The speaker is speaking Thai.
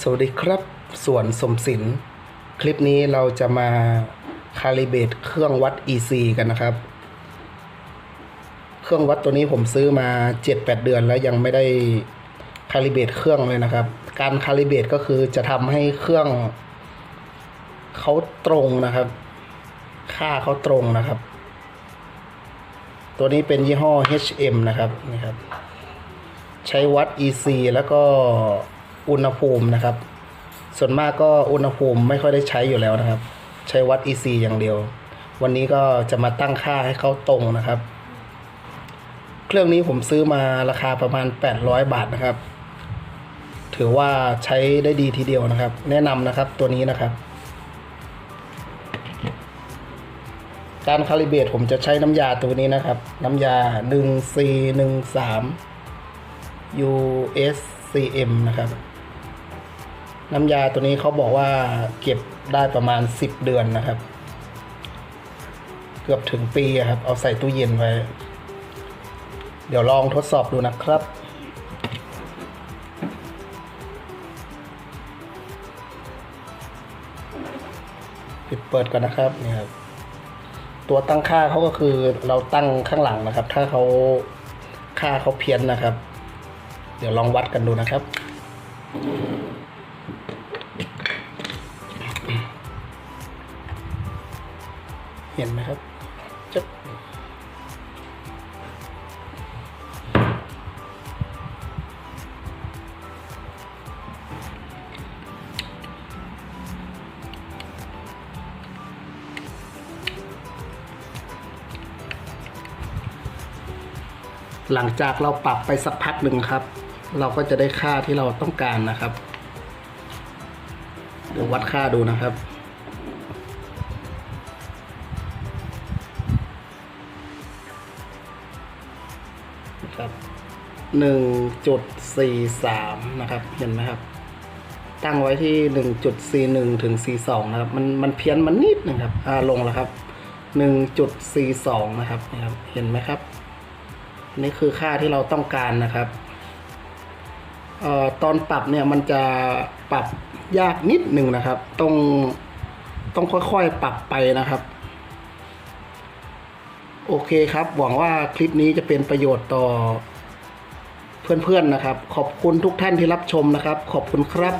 สวัสดีครับ ส่วนสมศิลป์คลิปนี้เราจะมาคาลิเบตเครื่องวัด EC กันนะครับ เครื่องวัดตัวนี้ผมซื้อมา 7-8 เดือนแล้วยังไม่ได้คาลิเบตเครื่องเลยนะครับ การคาลิเบตก็คือจะทำให้เครื่องเขาตรงนะครับ ค่าเขาตรงนะครับ ตัวนี้เป็นยี่ห้อ HM นะครับนี่ครับ ใช้วัด EC แล้วก็ อุณหภูมินะครับ ส่วนมากก็อุณหภูมิไม่ค่อยได้ใช้อยู่แล้วนะครับ ใช้วัด EC อย่างเดียว วันนี้ก็จะมาตั้งค่าให้เขาตรงนะครับ เครื่องนี้ผมซื้อมาราคาประมาณ 800 บาทนะครับ ถือว่าใช้ได้ดีทีเดียวนะครับ แนะนำนะครับตัวนี้นะครับ การคาลิเบตผมจะใช้น้ำยาตัวนี้นะครับ น้ำยา1413 USCM นะครับ น้ำยาตัวนี้เขาบอกว่าเก็บได้ประมาณ 10 เดือนนะครับ เกือบถึงปีครับ เอาใส่ตู้เย็นไว้ เดี๋ยวลองทดสอบดูนะครับปิดเปิดก่อนนะครับนี่ครับ ตัวตั้งค่าเขาก็คือเราตั้งข้างหลังนะครับ ถ้าเขาค่าเขาเพี้ยนนะครับ เดี๋ยวลองวัดกันดูนะครับ เห็นไหมครับจะหลังจากเราปรับไปสักพักหนึ่งครับ เราก็จะได้ค่าที่เราต้องการนะครับ เดี๋ยววัดค่าดูนะครับ ครับหนึ่งจุดสี่สามนะครับ เห็นไหมครับ ตั้งไว้ที่หนึ่งจุดสี่หนึ่งถึงสี่สองนะครับ มันมันเพี้ยนมันนิดนะครับ อ่าลงแล้วครับหนึ่งจุดสี่สองนะครับนะครับ เห็นไหมครับ นี่คือค่าที่เราต้องการนะครับเอ่อตอนปรับเนี่ยมันจะปรับยากนิดหนึ่งนะครับ ต้องต้องค่อยๆปรับไปนะครับ โอเคครับ หวังว่าคลิปนี้จะเป็นประโยชน์ต่อเพื่อนๆนะครับ ขอบคุณทุกท่านที่รับชมนะครับ ขอบคุณครับ